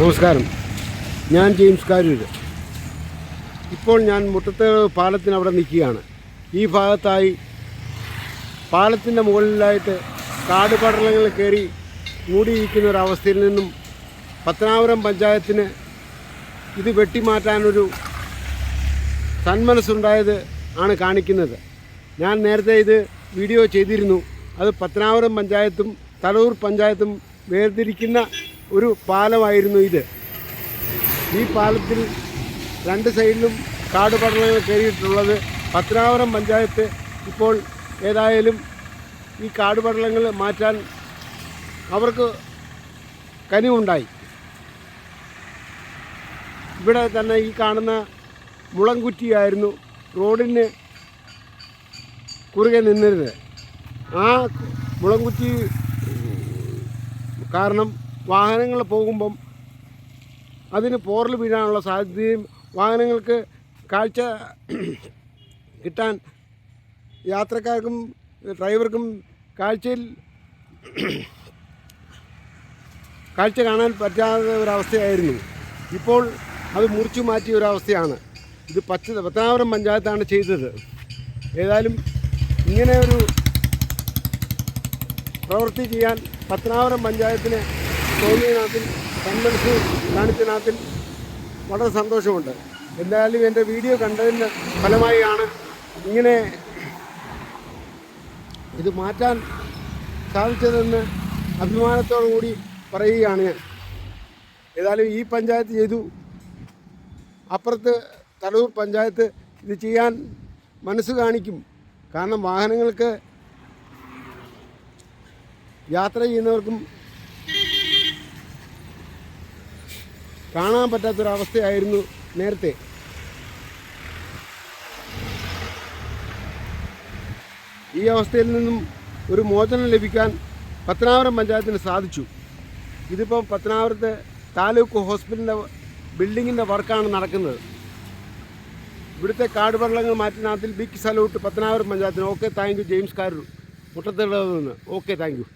നമസ്കാരം. ഞാൻ ജെയിംസ് കാരൂര്. ഇപ്പോൾ ഞാൻ മുട്ടത്ത് പാലത്തിന് അവിടെ നിൽക്കുകയാണ്. ഈ ഭാഗത്തായി പാലത്തിന്റെ മുകളിലായിട്ട് കാട് പടലങ്ങൾ കയറി മൂടിയിരിക്കുന്ന ഒരവസ്ഥയിൽ നിന്നും പത്തനാപുരം പഞ്ചായത്തിന് ഇത് വെട്ടിമാറ്റാനൊരു സന്മനസ്സുണ്ടായത് ആണ് കാണിക്കുന്നത്. ഞാൻ നേരത്തെ ഇത് വീഡിയോ ചെയ്തിരുന്നു. അത് പത്തനാപുരം പഞ്ചായത്തും തലൂർ പഞ്ചായത്തും വേർതിരിക്കുന്ന ഒരു പാലമായിരുന്നു ഇത്. ഈ പാലത്തിൽ രണ്ട് സൈഡിലും കാട് പടലങ്ങൾ കയറിയിട്ടുള്ളത് പത്തനാപുരം പഞ്ചായത്ത് ഇപ്പോൾ ഏതായാലും ഈ കാട് പടലങ്ങൾ മാറ്റാൻ അവർക്ക് കനിവുണ്ടായി. ഇവിടെ തന്നെ ഈ കാണുന്ന മുളംകുറ്റിയായിരുന്നു റോഡിന് കുറുകെ നിന്നിരുന്നത്. ആ മുളങ്കുറ്റി കാരണം വാഹനങ്ങൾ പോകുമ്പം അതിന് പോറൽ വീഴാനുള്ള സാധ്യതയും വാഹനങ്ങൾക്ക് കാഴ്ച കിട്ടാൻ യാത്രക്കാർക്കും ഡ്രൈവർക്കും കാഴ്ചയിൽ കാഴ്ച കാണാൻ പറ്റാത്ത ഒരവസ്ഥയായിരുന്നു. ഇപ്പോൾ അത് മുറിച്ചു മാറ്റിയ ഒരവസ്ഥയാണ്. ഇത് പച്ച പത്തനാപുരം പഞ്ചായത്താണ് ചെയ്തത്. ഏതായാലും ഇങ്ങനെ ഒരു പ്രവൃത്തി ചെയ്യാൻ പത്തനാപുരം പഞ്ചായത്തിന് തോന്നിയതിനകത്തിൽ കൺവെൻഷൻ കാണിച്ചതിനകത്തിൽ വളരെ സന്തോഷമുണ്ട്. എന്തായാലും എന്റെ വീഡിയോ കണ്ടതിന്റെ ഫലമായാണ് ഇങ്ങനെ ഇത് മാറ്റാൻ സാധിച്ചതെന്ന് അഭിമാനത്തോടു കൂടി പറയുകയാണ് ഞാൻ. ഏതായാലും ഈ പഞ്ചായത്ത് ചെയ്തു. അപ്പുറത്ത് തലൂർ പഞ്ചായത്ത് ഇത് ചെയ്യാൻ മനസ്സ് കാണിക്കും. കാരണം വാഹനങ്ങൾക്ക് യാത്ര ചെയ്യുന്നവർക്കും കാണാൻ പറ്റാത്തൊരവസ്ഥയായിരുന്നു നേരത്തെ. ഈ അവസ്ഥയിൽ നിന്നും ഒരു മോചനം ലഭിക്കാൻ പത്തനാപുരം പഞ്ചായത്തിന് സാധിച്ചു. ഇതിപ്പം പത്തനാപുരത്തെ താലൂക്ക് ഹോസ്പിറ്റലിന്റെ ബിൽഡിങ്ങിന്റെ വർക്കാണ് നടക്കുന്നത്. ഇവിടുത്തെ കാട് വെള്ളങ്ങൾ മാറ്റുന്നതിൽ ബിഗ് സലൂട്ട് പത്തനാപുരം പഞ്ചായത്തിന് okay thank you James Karoor. മുട്ടത്തുള്ളത് നിന്ന് ഓക്കെ താങ്ക് യു.